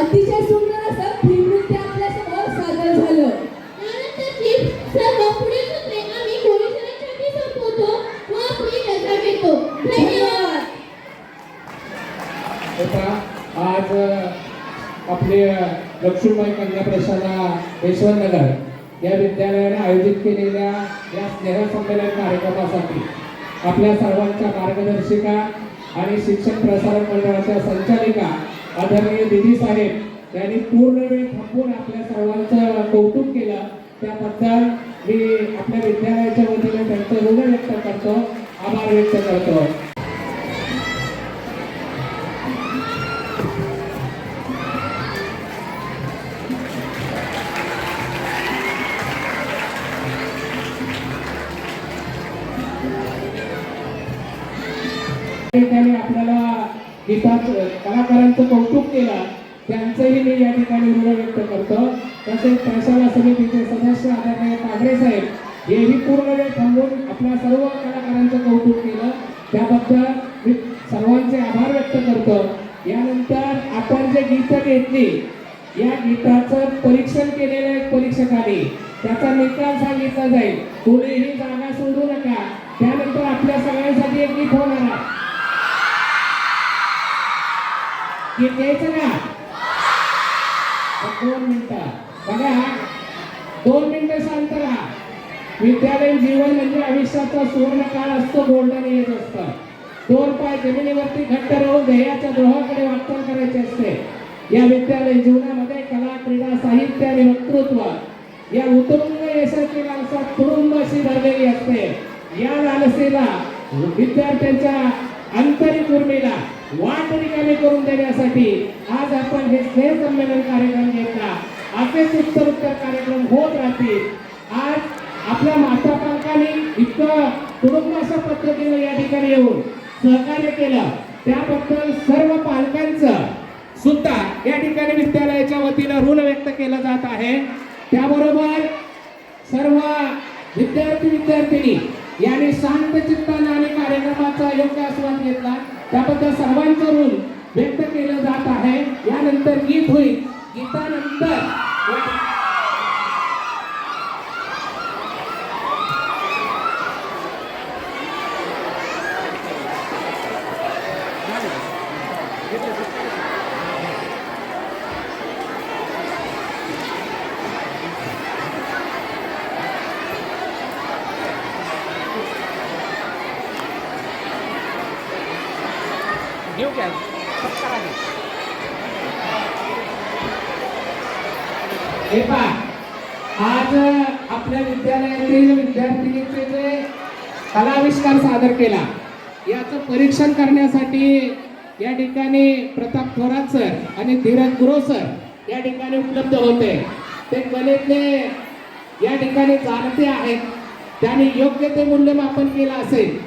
अतिशय सुंदर असं भीम नृत्य आपल्यासमोर सादर झालं. त्यानंतर जी सर्व पुढील सूत्रे आम्ही पोलिसांसाठी संपवतो. व आपली रजा घेतो. धन्यवाद. होता आज आपले लक्ष्मीबाई कन्या प्रशाला यशवंतनगर या विद्यालयाने आयोजित केलेल्या या स्नेहसंमेलन कार्यक्रमासाठी आपल्या सर्वांच्या मार्गदर्शिका आणि शिक्षण प्रसारण मंडळाच्या संचालिका आदरणीय दिदी साहेब यांनी पूर्ण वेळ थांबून आपल्या सर्वांचं कौतुक केलं. त्याबद्दल मी आपल्या विद्यालयाच्या वतीने त्यांचं ऋण व्यक्त करतो. आभार व्यक्त करतो. ठिकाणी आपल्याला गीताच कलाकारांचं कौतुक केलं त्यांचंही मी या ठिकाणी ऋण व्यक्त करतो. तसेच प्रशाला समितीचे सदस्य आदरणीय कागडे साहेब हेही पूर्ण वेळ थांबून आपल्या सर्व कलाकारांचं कौतुक केलं. त्याबद्दल मी सर्वांचे आभार व्यक्त करतो. यानंतर आपण जे गीतं घेतली या गीताचं परीक्षण केलेलं आहे परीक्षकाने त्याचा निकाल सांगितला जाईल. कोणीही जागा सोडू नका. त्यानंतर आपल्या सगळ्यांसाठी एक गीत होणार आहे गीत ना दोन मिनिटं. बघा दोन मिनिटं शांत राहा. विद्यालयीन जीवन म्हणजे आयुष्याचा सुवर्ण काळ असतो गोल्डन येत असतं. दोन पाय जमिनीवरती घट्ट राहून ध्येयाच्या दोहाकडे वाटचाल करायचे असते. या विद्यालयीन जीवनामध्ये कला क्रीडा साहित्य आणि वक्तृत्व या उत्तुंग यशाची लालसा तुडुंब अशी धरलेली असते. या लालसेला विद्यार्थ्यांच्या आंतरिक उर्मीला वाट रिकामी करून देण्यासाठी आज आपण हे स्नेह संमेलन कार्यक्रम घेतला. असेच उत्तर उत्तर कार्यक्रम होत राहतील. आज आपल्या माता पालकांनी इतकं कुटुंब अशा पद्धतीने या ठिकाणी येऊन सहकार्य केलं. त्याबद्दल सर्व पालकांचं सुद्धा या ठिकाणी विद्यालयाच्या वतीनं ऋण व्यक्त केलं जात आहे. त्याबरोबर सर्व विद्यार्थी विद्यार्थिनी यांनी शांत चित्ताने आणि कार्यक्रमाचा योग्य आस्वाद घेतला. त्याबद्दल सर्वांकडून व्यक्त केलं जात आहे. यानंतर गीत होईल. गीतानंतर हे पहा आज आपल्या विद्यालयातील विद्यार्थिनीचे जे कलाविष्कार सादर केला याचं परीक्षण करण्यासाठी या ठिकाणी प्रताप थोरात सर आणि धीरज गुरव सर या ठिकाणी उपलब्ध होते. ते कलेतले या ठिकाणी जाणते आहेत. त्यांनी योग्य ते मूल्यमापन केलं असेल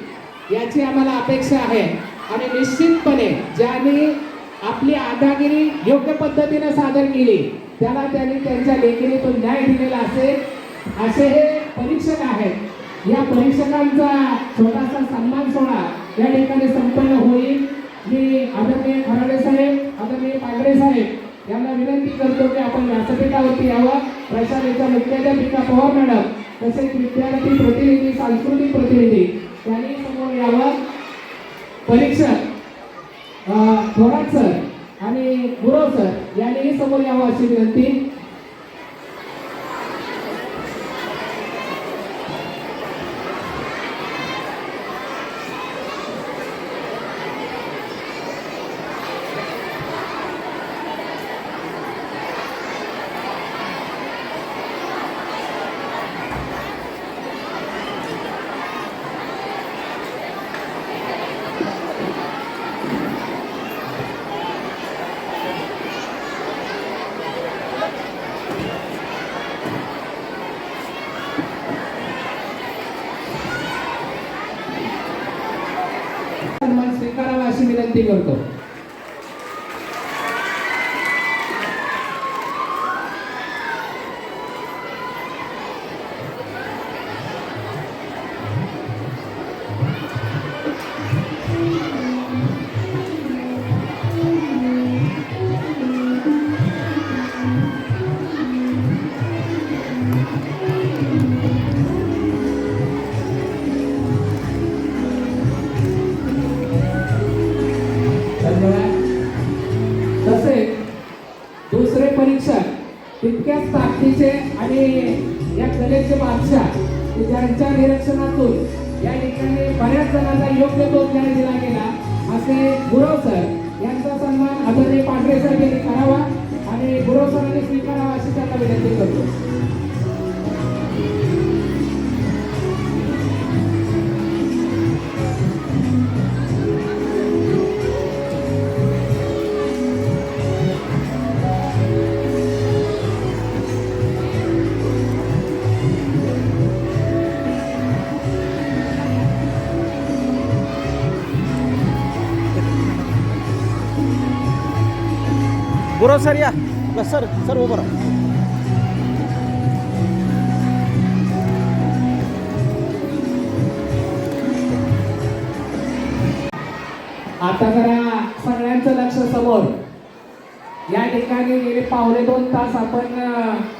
याची आम्हाला अपेक्षा आहे. आणि निश्चितपणे ज्याने आपली आदागिरी योग्य पद्धतीने सादर केली त्याला त्यांनी त्यांच्या लेखणीतून न्याय दिलेला असेल असे हे परीक्षक आहेत. या परीक्षकांचा छोटासा सन्मान सोहळा या ठिकाणी संपन्न होईल. मी आदरणीय खराडे साहेब आदरणीय पागडे साहेब यांना विनंती करतो की आपण व्यासपीठावरती यावं. प्रशालेच्या मुख्याध्यापिका पवार मॅडम तसेच विद्यार्थी प्रतिनिधी सांस्कृतिक प्रतिनिधी यांनी समोर यावं परीक्षक थोरात सर आणि गुरव सर यांनीही समोर यावं अशी विनंती सन्मान स्वीकारावा अशी जणांना योग्य तो ज्ञान दिला गेला. असे गुरव सर यांचा सन्मान आदरणीय पांढरे सर यांनी करावा आणि गुरव सरांनी स्वीकारावा अशी त्यांना विनंती करतो. गुरव सर या. बस सर सर उभं राहा. आता जरा सगळ्यांचं लक्ष समोर. या ठिकाणी गेले पावणे दोन तास आपण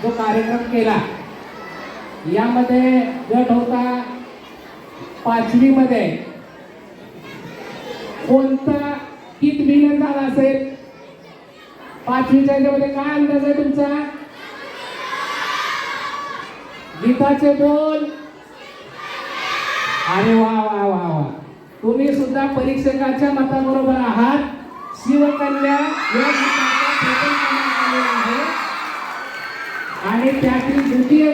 जो कार्यक्रम केला. यामध्ये गट होता पाचवीमध्ये. कोणता कित विलन झाला असेल? पाचवीच्या याच्यामध्ये काय अंदाज आहे तुमचा? गीताचे बोल. अरे वा वा वा वा. तुम्ही सुद्धा परीक्षकाच्या मताबरोबर आहात. शिवकन्या या गीताचा प्रथम क्रमांक आलेला आहे. आणि त्यातील द्वितीय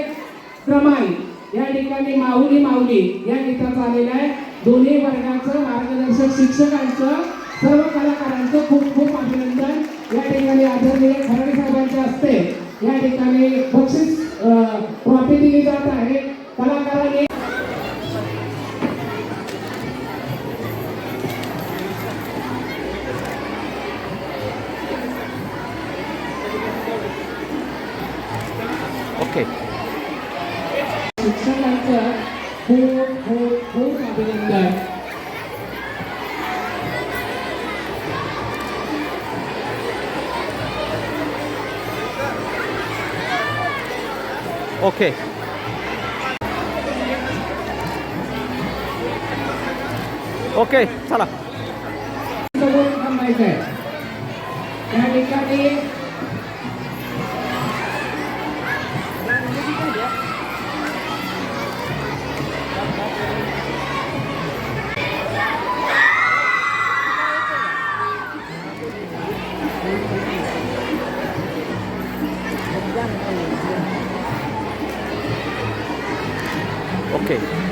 क्रमांक या ठिकाणी माऊली माऊली या गीताचा आलेला आहे. दोन्ही वर्गाचं मार्गदर्शक शिक्षकांचं सर्व कलाकारांचं खूप खूप आदरणीय खराडे साहेबांच्या हस्ते या ठिकाणी बक्षीस ट्रॉफी दिली जात आहे कलाकारांनी ओके शिक्षकांचं ओके ओके चला समोर थांबायचं आहे त्या ठिकाणी game.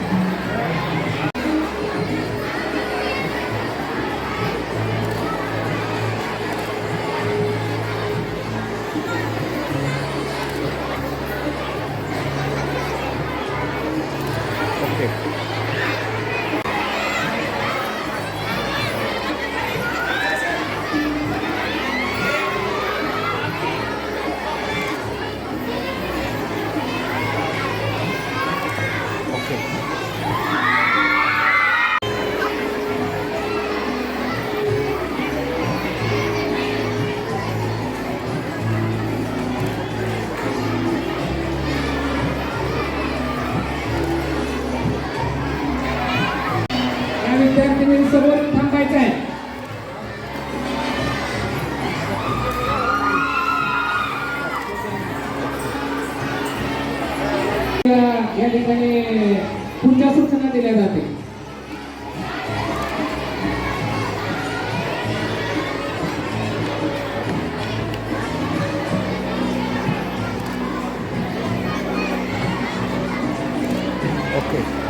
या ठिकाणी पुढच्या सूचना दिल्या जाते ओके okay.